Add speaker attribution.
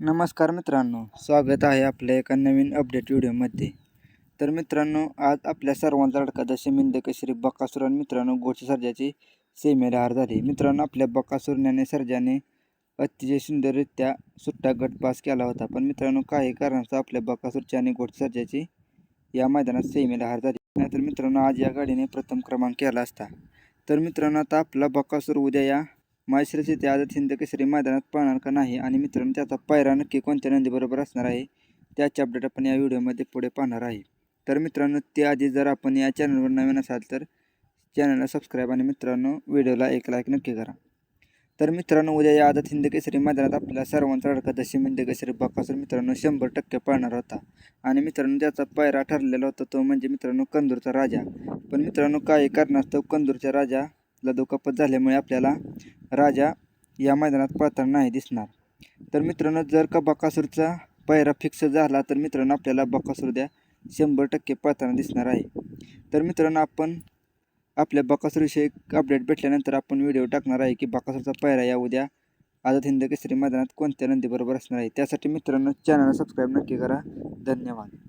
Speaker 1: नमस्कार मित्रांनो स्वागत आहे आपल्या एका नवीन अपडेट व्हिडिओमध्ये. तर मित्रांनो आज आपल्या सर्वांचा लडका दशमिंद केसरी बकासूर आणि मित्रांनो गोडच्या सर्जाची सेमीला हार झाली. मित्रांनो आपल्या बकासूरण्याने सर्जाने अतिशय सुंदररित्या सुट्टा गट पास केला होता. पण मित्रांनो काही कारणास्तव आपल्या बकासूरची आणि गोडच्या सर्जाची या मैदानात सेमीला हार झाली. नाहीतर मित्रांनो आज या गाडीने प्रथम क्रमांक केला असता. तर मित्रांनो आता आपला बकासूर उद्या या माहेश्वरचे ते आदत हिंद केसरी मैदानात पाहणार का नाही? आणि मित्रांनो त्याचा पायरा नक्की कोणत्या नंदीबरोबर असणार आहे? त्याची अपडेट आपण या व्हिडिओमध्ये पुढे पाहणार आहे. तर मित्रांनो त्याआधी जर आपण या चॅनलवर नवीन असाल तर चॅनलला सबस्क्राईब आणि मित्रांनो व्हिडिओला एक लाईक नक्की करा. तर मित्रांनो उद्या या आदत हिंद केसरी मैदानात आपल्या सर्वांचा अडका दशी हिंद केसरी बकासूर मित्रांनो शंभर टक्के पाळणार होता. आणि मित्रांनो त्याचा पायरा ठरलेला होता तो म्हणजे मित्रांनो कंदूरचा राजा. पण मित्रांनो काही कारणास्तव कंदूरच्या राजाला दुखापत झाल्यामुळे आपल्याला राजा या मैदानात पळताना नाही दिसणार. तर मित्रांनो जर का बकासूरचा पायरा फिक्स झाला तर मित्रांनो आपल्याला बकासूर द्या. शंभर टक्के पळताना दिसणार आहे. तर मित्रांनो आपण आपल्या बकासूरविषयी अपडेट भेटल्यानंतर आपण व्हिडिओ टाकणार आहे की बकासूरचा पायरा या उद्या आझाद हिंद केसरी मैदानात कोणत्या नंदीबरोबर असणार आहे. त्यासाठी मित्रांनो चॅनलला सबस्क्राईब नक्की करा. धन्यवाद.